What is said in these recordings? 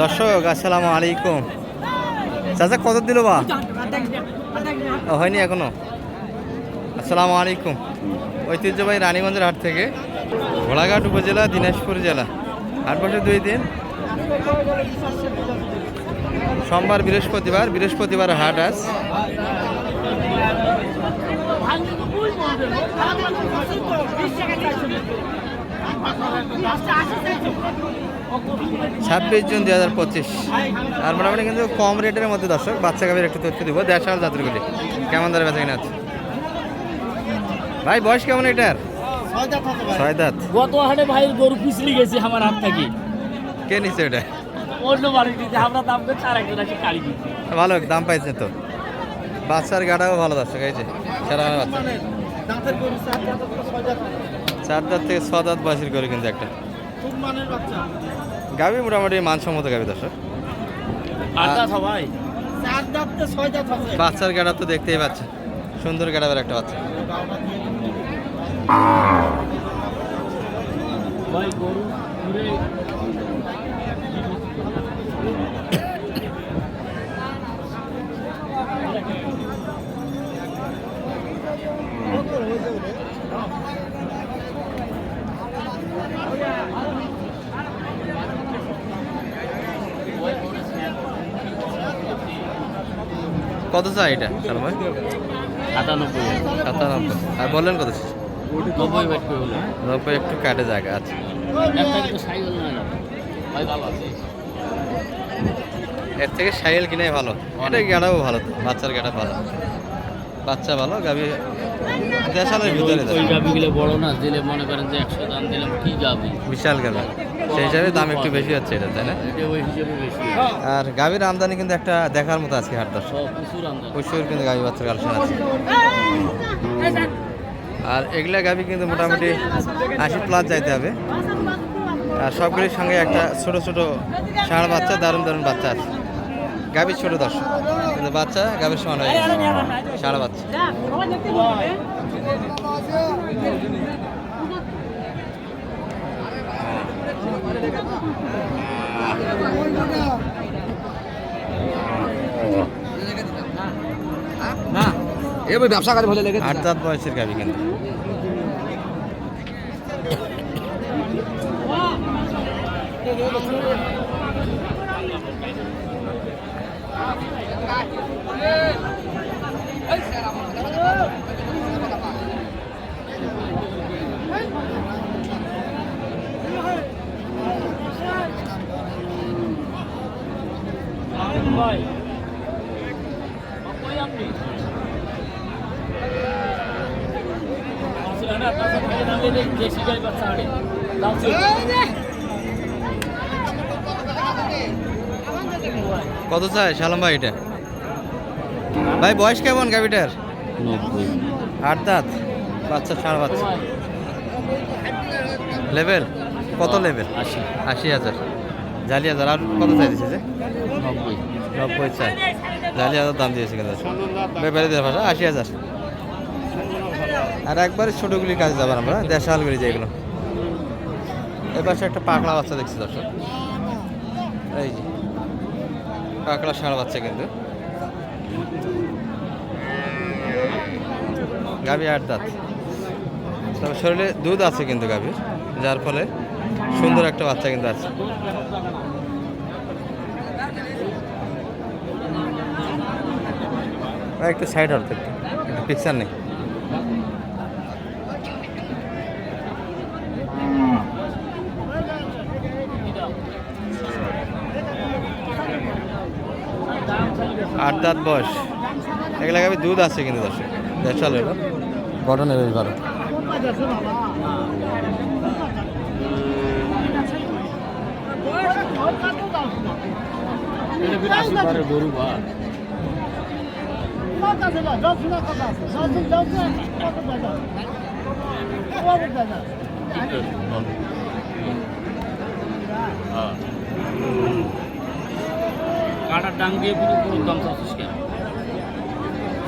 দর্শক, আসসালামু আলাইকুম। চাচা, কত দিল বা হয়নি এখনও। আসসালামু আলাইকুম। ঐতিহ্যবাহী রানীগঞ্জের হাট থেকে ঘোড়াঘাট উপজেলা, দিনাজপুর জেলা। হাট বসে দুই দিন। সোমবার বৃহস্পতিবার বৃহস্পতিবার হাট আজ। ছাব্বিশ জুন দুই হাজার পঁচিশ। আর মোটামুটি কিন্তু কম রেটের মধ্যে দর্শক বাচ্চা গাভীর একটু তথ্য দিব। দেড়শাল জাতিরগুলি কেমন দরে বেচা কিনা আছে? ভাই বয়স কেমন এটার? ছয় দাঁত গত হাটে ভাইয়ের গরু পিছলি গেছে আমার হাত থেকে। কে নিচ্ছে ওটা? অন্য বাড়ি দিতে আমরা দাম করে চার একজন আছে কালি ভালো দাম পাইছে তো। বাচ্চার গাটাও ভালো দর্শক এই যে সারা বাচ্চা। চার দাঁত থেকে ছ দাঁত বাসির করে কিন্তু একটা। গাবি মোটামুটি মানসম্মত গাবি দর্শক। বাচ্চার গাড়া তো দেখতেই পাচ্ছে সুন্দর গাড়াবের একটা বাচ্চা। ভাই গরু কত চাই এটা? সালমাই সাতানব্বই। সাতানব্বই। আর বললেন কত নব্বই একটু কাটে জায়গা আছে ভালো আছে। এর থেকে সাইকেল কিনাই ভালো। এটা গাড়াও ভালো বাচ্চার গাড়া ভালো। বাচ্চা ভালো গাভি দেশালের ভিতরে ওই গাবিগুলো বড় না দিলে মনে করেন যে একশো দাম দিলাম কি গাবি? বিশাল গাভি সেই হিসাবে দাম একটু বেশি হচ্ছে এটা তাই না? আর গাভীর আমদানি কিন্তু একটা দেখার মতো আজকে হাট দর্শক। প্রচুর কিন্তু গাভী বাচ্চার কালেকশন আছে। আর এগুলা গাভী কিন্তু মোটামুটি আশি প্লাস যাইতে হবে। আর সবগুলির সঙ্গে একটা ছোট ছোট ষাঁড় বাচ্চা দারুণ দারুণ বাচ্চা আছে। গাভীর ছোট দর্শক। কিন্তু বাচ্চা গাভীর সমান হয়ে গেছে। ষাঁড় বাচ্চা। না ব্যবসা কাজে ভালো লেগে আট দাঁত বয়সের গাভী কিন্তু। ভাই কই আপনি আসলে না তার থেকে দাম দিলে দেশি গাই বাচ্চা আড়ে দাম কত চাই সালাম ভাই এটা? ভাই বয়স কেমন গাভীটার? আট দাঁত? বাচ্চা ষাঁড় বাচ্চা। লেভেল? কত লেভেল? আশি। আশি হাজার। জালি হাজার। আর কত চাই দিছে যে? নব্বই। নব্বই চাই জালি হাজার দাম দিয়েছে কিন্তু। ব্যাপারে দেওয়ার ভাষা, আশি হাজার। আর একবারে ছোটোগুলির কাছে যাবার আমরা দেশালগুলি যেগুলো। পাশে একটা পাকড়া বাচ্চা দেখছি দর্শক। এই যে পাকড়া ষাঁড় বাচ্চা কিন্তু। গাভী আট দাঁত। তবে শরীরে দুধ আছে কিন্তু গাভীর, যার ফলে সুন্দর একটা বাচ্চা কিন্তু আছে। একটু সাইড হল একটু। একটু পিকচার নেই। আট দাঁত বয়স। এগুলো গাভী দুধ আছে কিন্তু দর্শক। দেড়শাল এলো গঠনে বেশ ভালো এটা গরু বা কাটার ডাং দিয়ে পুরো পুরো দাম চাচ্ছিস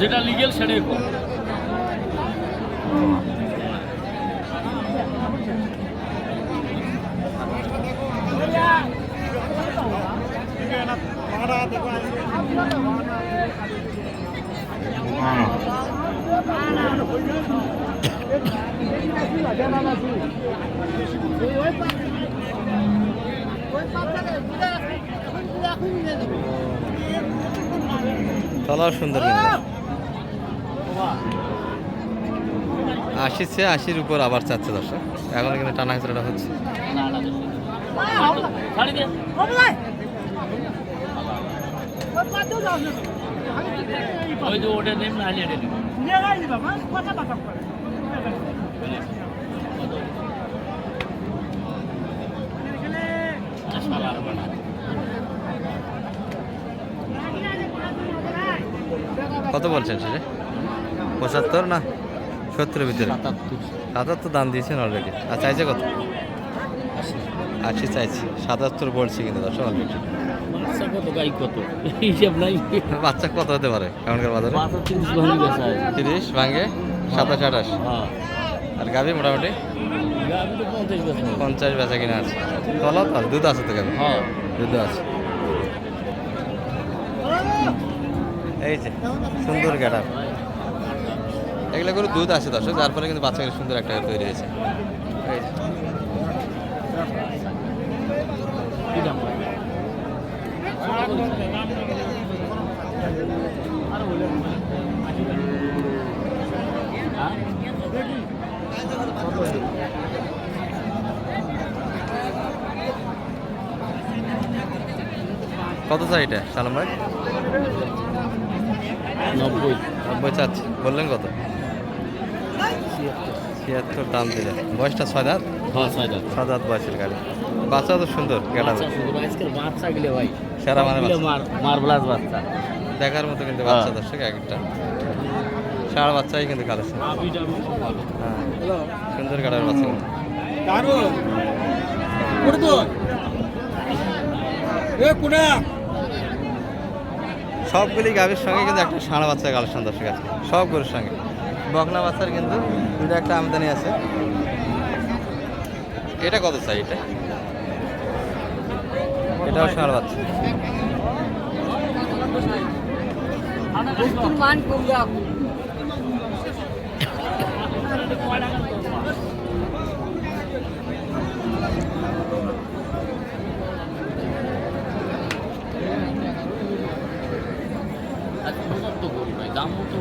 যেটা লিগেল সেটাই কম তলাও সুন্দর কিন্তু। আশির চেয়ে আশির উপর আবার চাচ্ছে দর্শক। এখন কিন্তু টানা হেঁচড়াটা হচ্ছে। ওই যে ওটা নেম না এটা নেম কত বলছেন সেটা? পঁচাত্তর না? সত্তরের ভিতরে? সাতাত্তর। দাম দিয়েছেন অলরেডি আর চাইছে কত? আশি। চাইছি। সাতাত্তর বলছি কিন্তু দর্শক অলরেডি বাচ্চা কত গাই কত? হিসাব নাই। বাচ্চা কত হতে পারে এখনকার বাজারে? তিরিশ ভাঙি সাতাশ আঠাশ? হ্যাঁ। আর গাভি মোটামুটি? পঞ্চাশ বেচা কিনা আছে। তলা তো দুধ আছে তো গাভি হ্যাঁ। দুধ আছে। এই যে সুন্দর গাড়া। এগুলো করে দুধ আছে দর্শক যার ফলে কিন্তু বাচ্চাগুলো সুন্দর একটা তৈরি হয়েছে। হ্যাঁ কত চাই এটা সালাম ভাই? নব্বই। নব্বই চাচ্ছি। বললেন কত? ছিয়াত্তর। দাম দিলে। বয়সটা ছয় দাঁত? হ্যাঁ ছয় দাঁত। বয়সের গাড়ি। বাচ্চা তো সুন্দর বাচ্চা বাচ্চা গেলে ভাই। সেরা মানে বাচ্চা। মার্বলাস বাচ্চা। দেখার মতো কিন্তু বাচ্চা হ্যাঁ। দর্শক একটা। সার বাচ্চাই কিন্তু কালেকশন। আবিটা হ্যাঁ। সুন্দর গাড়ার বাচ্চা। কিন্তু। সবগুলি গাভীর সঙ্গে কিন্তু একটা ষাঁড় বাচ্চা কালেকশন দর্শক আছে। সব সঙ্গে। বকনা বাচ্চার কিন্তু দুটো একটা আমদানি আছে। এটা কত চাই এটা? এটাও ষাঁড় বাচ্চা দামও তো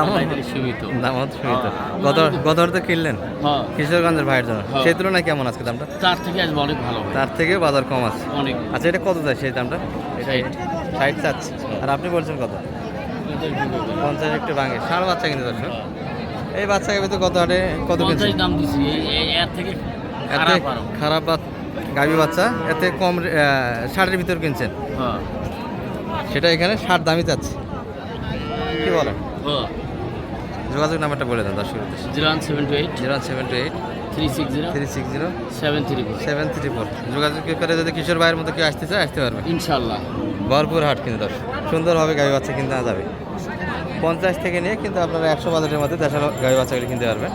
দামও বাজারে সীমিত। দাম সীমিত। হ্যাঁ। গত গত তো কিনলেন? হ্যাঁ। কিশোরগঞ্জের ভাইয়ের জন্য। হ্যাঁ। সেই তুলনায় কেমন আজকে দামটা? তার থেকে আজ অনেক ভালো তার থেকে বাজার কম আছে। অনেক। আচ্ছা এটা কত যায় সেই দামটা? ষাট। ষাট চাচ্ছে। আর আপনি বলছেন কত? পঞ্চাশ একটু ভাঙে। ষাঁড় বাচ্চা কিন্তু দর্শক এই বাচ্চাকে তো কত হাটে কত দাম দিছি। এর থেকে খারাপ গাভী বাচ্চা এতে কম ষাটের ভিতর কিনছেন? সেটা এখানে ষাট দামই চাচ্ছে। কি বলেন? যোগাযোগ নাম্বারটা বলে দেন দর্শক উদ্দেশ্যে। Zero one seven two eight. Zero one seven two eight. Three six zero. Three six zero. Seven three four. Seven three four. যোগাযোগ করে যদি কিশোর ভাইয়ের মতো কেউ আসতে চায় আসতে পারবে। ইনশাল্লাহ ভরপুর হাট কিন্তু দর্শক। সুন্দরভাবে গাড়ি বাচ্চা কিনতে যাবে। পঞ্চাশ থেকে নিয়ে কিন্তু আপনারা একশো বাজারের মধ্যে দেশের গাড়ি বাচ্চাগুলি কিনতে পারবেন।